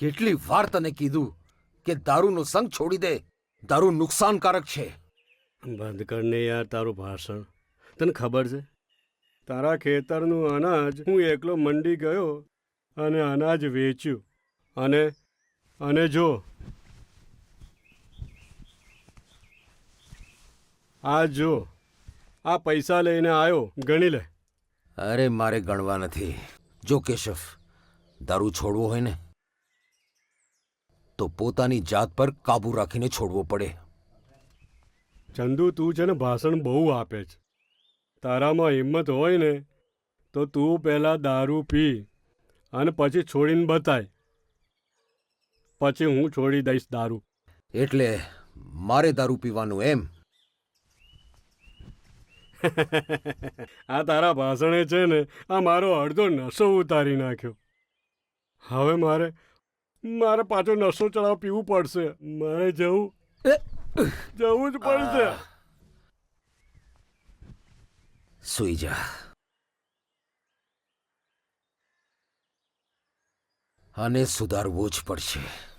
કેટલી વાર તને કીધું કે દારૂનો સંગ છોડી દે? દારૂ નુકસાનકારક છે. બંધ કરને યાર તારું ભાષણ. તને ખબર છે? તારા ખેતરનું અનાજ હું એકલો મંડી ગયો અને અનાજ વેચ્યું. અને અને જો. આ જો. આ પૈસા લઈને આવ્યો ગણી લે. અરે મારે ગણવા નથી. જો કેશવ દારૂ છોડવો હોય ને તો પોતાની જાત પર કાબુ રાખીને છોડવો પડે. ચંદુ તું છે ને ભાષણ બહુ આપે છે. તારામાં હિંમત હોય ને તો તું પહેલાં દારૂ પી અને પછી છોડીને બતાય. પછી હું છોડી દઈશ દારૂ. એટલે મારે દારૂ પીવાનું એમ? આ તારા ભાષણે છે ને આ મારો અડધો નશો ઉતારી નાખ્યો. હવે મારે મારે પાછો નશો ચડાવ પીવું પડશે. મારે જવું. જવું જ પડશે. સુઈ જા. આને સુધારવું જ પડશે.